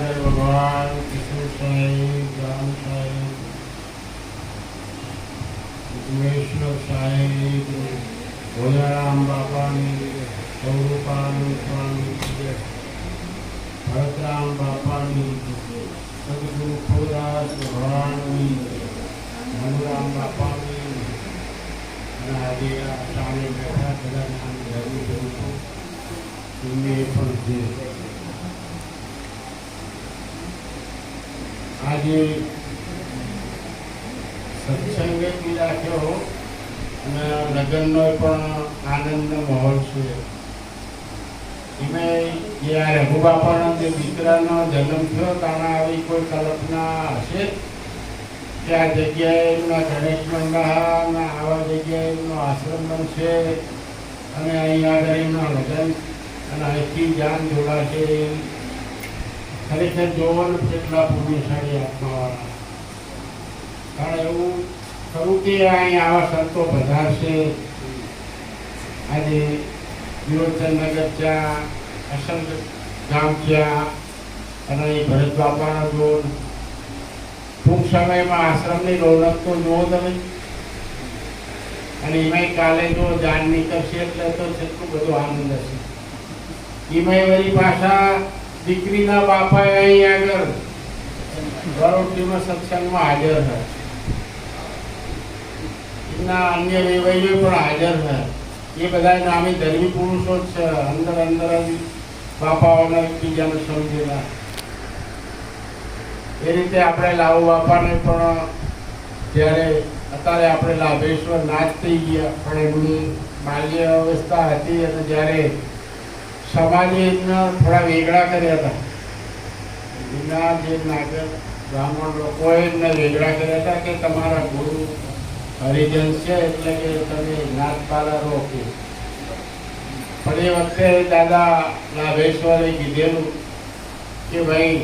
વિદ્યાધર ભગવાન કિશોર સાહેબ રામ સાહેબ ઉમેશ્વર સાહેબ ભોજારામ બાપાની સૌરૂપાનંદ સ્વામી, ભરતરામ બાપાની, સદગુરુ ખોદાસ ભગવાનની, મનુરામ બાપાની, અને આજે આ સામે બેઠા બધા નામ લોકો, એમને પણ છે આજે સત્સંગ બી રાખ્યો અને લગ્નનો પણ આનંદનો માહોલ છે. એમાં જે આ રઘુબાપાનો જે દીકરાનો જન્મ થયો તાણા આવી કોઈ કલ્પના હશે? કે આ જગ્યાએ એમના ગણેશ મંડળના આવા જગ્યાએ એમનો આશ્રમ બનશે? અને અહીંયા આગળ એમના લગ્ન અને અહીંથી જાન જોડાશે? ખરેખર જોવાનું કેટલા પુણ્યશાળી આત્માવાળા. કારણ એવું ખરું કે અહીં આવા સંતો પધારશે આજે વિરોચનનગર ત્યાં અસંગ ગામ ત્યાં અને અહીં ભરત બાપાનો જોડ ટૂંક સમયમાં આશ્રમની રોનક તો જુઓ તમે. અને એમાંય કાલે જો જાણ નીકળશે એટલે તો કેટલું બધો આનંદ હશે. એમાંય વળી પાછા દીકરીના બાપાએ અહીં આગળ ભરોટીમાં સત્સંગમાં હાજર છે. એમના અન્ય રેવાઈઓ પણ હાજર છે. એ બધા નામી ધર્મી પુરુષો જ છે. અંદર અંદર જ બાપાઓને એકબીજાને સમજેલા. એ રીતે આપણે લાવો બાપાને પણ જ્યારે અત્યારે આપણે લાભેશ્વર નાચ થઈ ગયા, પણ એમની બાલ્ય અવસ્થા હતી અને જ્યારે સમાજે એમને થોડા વેગળા કર્યા હતા. એમના જે નાગર બ્રાહ્મણ લોકોએ એમને વેગળા કર્યા હતા કે તમારા ગુરુ હરિજન છે એટલે કે તમે નાથ પાલા કે પણ એ વખતે દાદા લાભેશ્વરે કીધેલું કે ભાઈ,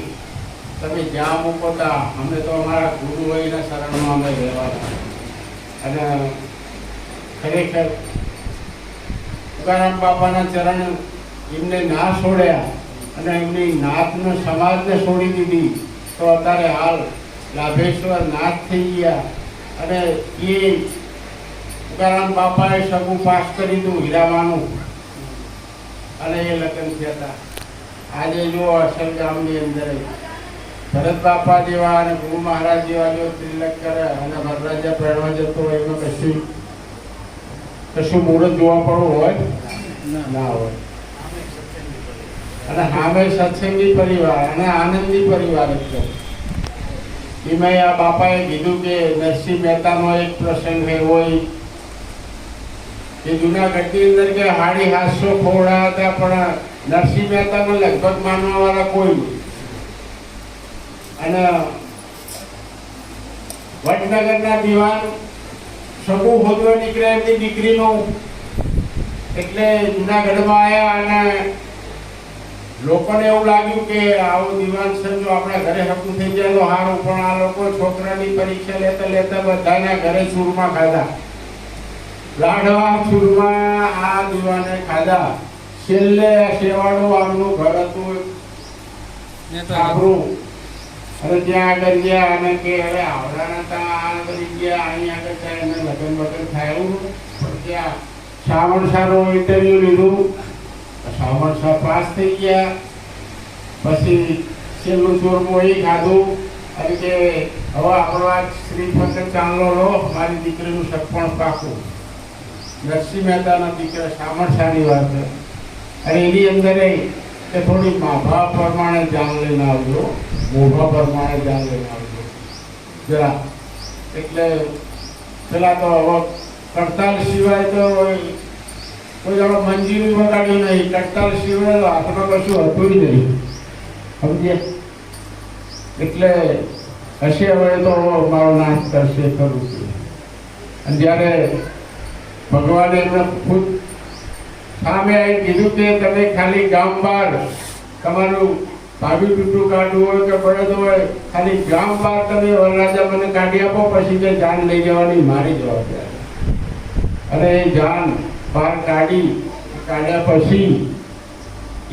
તમે જ્યાં મૂકો તા અમે તો અમારા ગુરુ હોઈના શરણમાં અમે રહેવાના અને ખરેખર, તુકારામ બાપાના ચરણ એમને ના છોડ્યા અને એમની નાથને સમાજને છોડી દીધી, તો અત્યારે હાલ લાભેશ્વર નાથ થઈ ગયા. અને એ tukaram બાપાએ સગું પાસ કરી દીધું હીરામાનું. અને એ લગ્ન થયા હતા. આજે જો અસલ ગામની અંદર ભરત બાપા જેવા અને ગુરુ મહારાજ જેવા જો તિલક કરે અને વરરાજા પહેરવા જતો હોય, એમાં કશું કશું મુહૂર્ત જોવા પડવું હોય? ના હોય. અને હામે સત્સંગી પરિવાર અને આનંદી પરિવાર હતો એમાં બાપાએ કીધું કે નરસિંહ મહેતાનો એક પ્રસંગ એવો કે જુનાગઢની અંદર કે હાડી હાથસો ખોડા હતા, પણ નરસિંહ મહેતામાં લગભગ માનવા વાળા કોઈ અને વડનગરના દિવાન સગુ હોદવા નીકળ્યા એમની દીકરીનો. એટલે જુનાગઢમાં આવ્યા અને લોકોને એવું લાગ્યું કે આવું દિવાન સમજો આપણા ઘરે હકું થઈ જાય તો સારું પણ આ લોકો છોકરાની પરીક્ષા લેતા લેતા બધાના ઘરે સુરમાં ખાધા. લાડવા સુરમાં આ દિવાને ખાધા. છેલ્લે શેવાળું આમનું ઘર હતું આપણું અને ત્યાં આગળ ગયા અને કે અરે આવડાના તા આ કરી ગયા અહીં આગળ ત્યાં એને લગ્ન વગન થાય એવું. પણ ત્યાં શ્રાવણ સારું ઇન્ટરવ્યુ લીધું. શ્રાવણ શાહ પાસ થઈ ગયા. પછી છેલ્લું ચોરમું એ ખાધું અને કે હવે આપણો આ શ્રીફળ ચાંદલો લો મારી દીકરીનું સપણ પાકું. નરસિંહ મહેતાના દીકરા શાહની વાત છે. અને એની અંદર કે થોડી માભા પ્રમાણે જાણ લઈને આવજો, મોભા પ્રમાણે જાણ લઈને આવજો. જરા. એટલે પેલા તો હવે કડતાલ સિવાય તો કોઈ જાણો મંજીરી વગાડ્યું નહીં ટક્કર સિવાય તો હાથમાં કશું હતું જ નહીં. સમજે એટલે હશે હવે તો મારો નાશ કરશે ખરું અને જ્યારે ભગવાને એમને ખુદ સામે આવી કીધું કે તમે ખાલી ગામ બહાર તમારું ભાભી ટૂટું કાઢવું હોય કે બળદ હોય, ખાલી ગામ બહાર તમે વરરાજા મને કાઢી આપો, પછી તે જાન લઈ જવાની મારી જવાબદારી. અને એ જાન બહાર કાઢી, કાઢ્યા પછી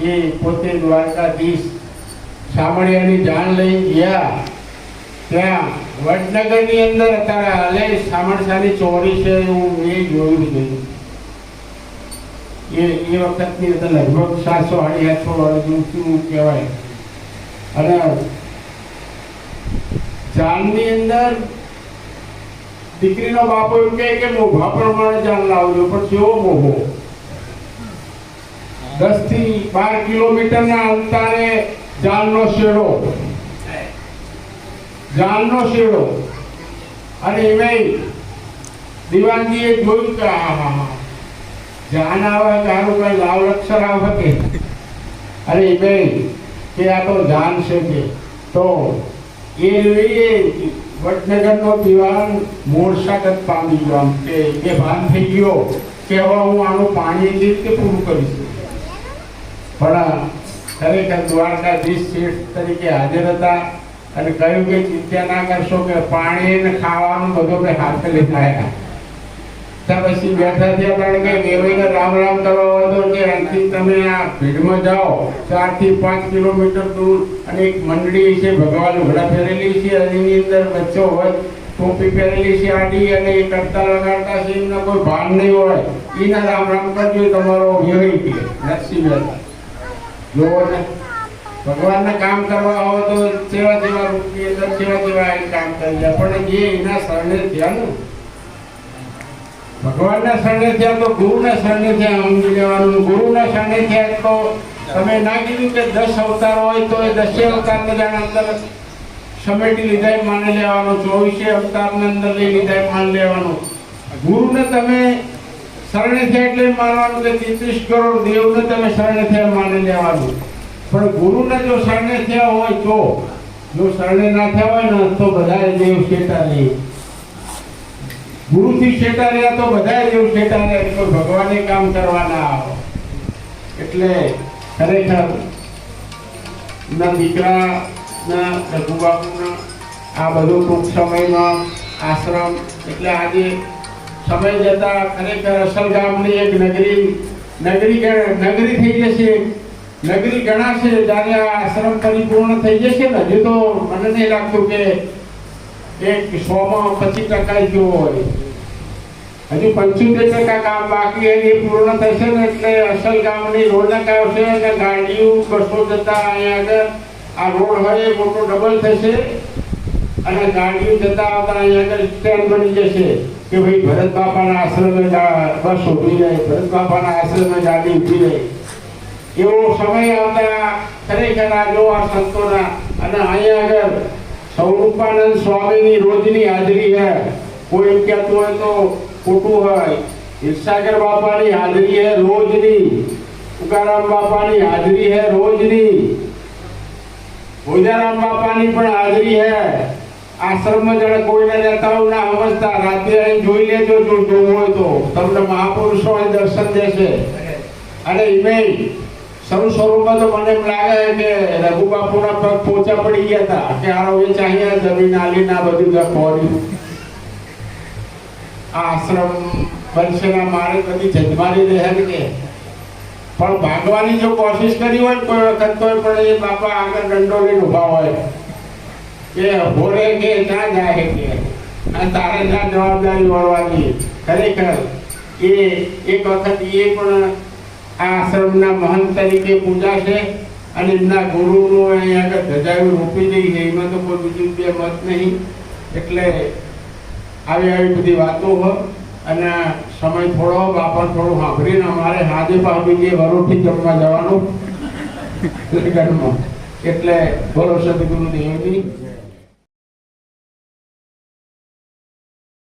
એ પોતે દ્વારકાધીશ સામળિયાની જાણ લઈ ગયા. ત્યાં વડનગરની અંદર અત્યારે હાલે, સામણસાની ચોરી છે હું એ જોયું ગયું એ એ વખતની અંદર લગભગ સાતસો સાડી આઠસો વર્ષ શું કહેવાય. અને ચાંદની અંદર દીકરીનો બાપો એમ કહે કે મોભા પ્રમાણે જાન લાવજો, પણ કેવો મોભો દસથી બાર કિલોમીટરના અંતરે જાનનો શેડો. જાનનો શેડો. અને એમાં દિવાનજીએ જોયું કે આ હા હા. જાન આવે તારું કઈ લાલ અક્ષર આવે કે? અરે બેન કે આ તો જાન છે કે. તો એ લઈએ વડનગરનો દિવાન મોરસાગત પામી ગયો. આમ કે એ ભાન થઈ ગયો કે હવે હું આનું પાણી જે રીતે પૂરું કરીશ. પણ ખરેખર દ્વારકાધીશ શેઠ તરીકે હાજર હતા અને કહ્યું કે ચિંતા ના કરશો કે પાણી ને ખાવાનું બધું મેં હાથે લીધા આવ્યા ત્યાં બેઠા થયા કારણ કે દેવીને રામ રામ કરવા હોય તો કે અહીંથી તમે આ ભીડમાં જાઓ ચારથી પાંચ કિલોમીટર દૂર અને એક મંડળી છે, ભગવાન ઉઘડા પહેરેલી છે અને એની અંદર બચ્ચો હોય, ટોપી પહેરેલી છે, આડી અને એ કરતા લગાડતા છે. એમના કોઈ ભાન નહીં હોય. એના રામ રામ કરજો, તમારો વેવાઈ કે. નરસિંહ મહેતા જોવો ને. ભગવાનને કામ કરવા હોય તો સેવા જેવા રૂપની અંદર સેવા જેવા કામ કરી જાય પણ જે એના શરણે થયા ને ભગવાનના શરણે થયા તો ગુરુના શરણે થયા સમજી લેવાનું. ગુરુના શરણે થયા તો તમે ના કીધું કે દસ અવતાર હોય તો એ દસે અવતારને જાણે અંદર સમેટી લીધા માની લેવાનું. ચોવીસે અવતારને અંદર લઈ લીધા માની લેવાનું. ગુરુને તમે શરણે થયા એટલે માનવાનું કે તેત્રીસ કરોડ દેવને તમે શરણે થયા માની લેવાનું. પણ ગુરુને જો શરણે થયા હોય તો, જો શરણે ના થયા હોય ને, તો બધા દેવ શેતા લે ગુરુથી શેટા તો બધા દેવ શેટા રહે તો ભગવાને કામ કરવાના આવો. એટલે ખરેખર ના દીકરાના રઘુબાબુના આ બધું ટૂંક સમયમાં આશ્રમ, એટલે આજે સમય જતા ખરેખર અસલ ગામની એક નગરી નગરી નગરી થઈ જશે, નગરી ગણાશે જ્યારે આ આશ્રમ પરિપૂર્ણ થઈ જશે ને, હજુ તો મને નહીં લાગતું કે એક સોમાં પચીસ ટકા જેવો હોય. હજુ પંચોતેર ટકા કામ બાકી એની પૂર્ણ થશે ને એટલે અસલ ગામની રોનક આવશે અને ગાડીઓ બસો જતા અહીંયા આગળ. આ રોડ હોય એ મોટો ડબલ થશે અને ગાડીઓ જતા આવતા અહીંયા આગળ સ્ટેન્ડ બની જશે કે ભાઈ ભરત બાપાના આશ્રમે બસ ઊભી રહે, ભરત બાપાના આશ્રમે ગાડી ઊભી રહે. એવો સમય આવતા ખરેખર આ જો આ સંતોના અને અહીંયા આગળ સ્વરૂપાનંદ સ્વામીની રોજની હાજરી હે. કોઈ કહેતું હોય તો ખોટું હોય. હિરસાગર બાપાની હાજરી હે રોજની. ઉકારામ બાપાની હાજરી હે રોજની. ભોજારામ બાપાની પણ હાજરી હે. આશ્રમમાં જણે કોઈને રહેતા ના સમજતા રાત્રે અહીં જોઈ લેજો જો જોવું હોય તો. તમને મહાપુરુષો દર્શન દેશે. અને ઇમેજ સૌ સ્વરૂપમાં તો મને એમ લાગે કે રઘુ બાપુના પગ પોચા પડી ગયા હતા. કે આ હવે ચાહ્યા જમીન આલી ના બધું ખોર્યું આ આશ્રમ બનશે ના મારે બધી જજમારી રહે ને કે. પણ ભાગવાની જો કોશિશ કરી હોય કોઈ વખત તો પણ એ બાપા આગળ દંડો લઈને ઊભા હોય. કે ભોરે કે ક્યાં જાય કે. આ તારે ત્યાં જવાબદારી વળવાની. ખરેખર, એ એક વખત એ પણ આ આશ્રમના મહંત તરીકે પૂજા છે અને એમના ગુરુનું અહીં આગળ ધજાયું રોપી દઈ છે એમાં તો કોઈ બીજું બે મત નહીં. એટલે આવી આવી બધી વાતો હોય અને સમય થોડો બાપા થોડું સાંભળીને અમારે હાજે પામી જે વરોથી જમવા જવાનું. એટલે બોલો સદગુરુ દેવની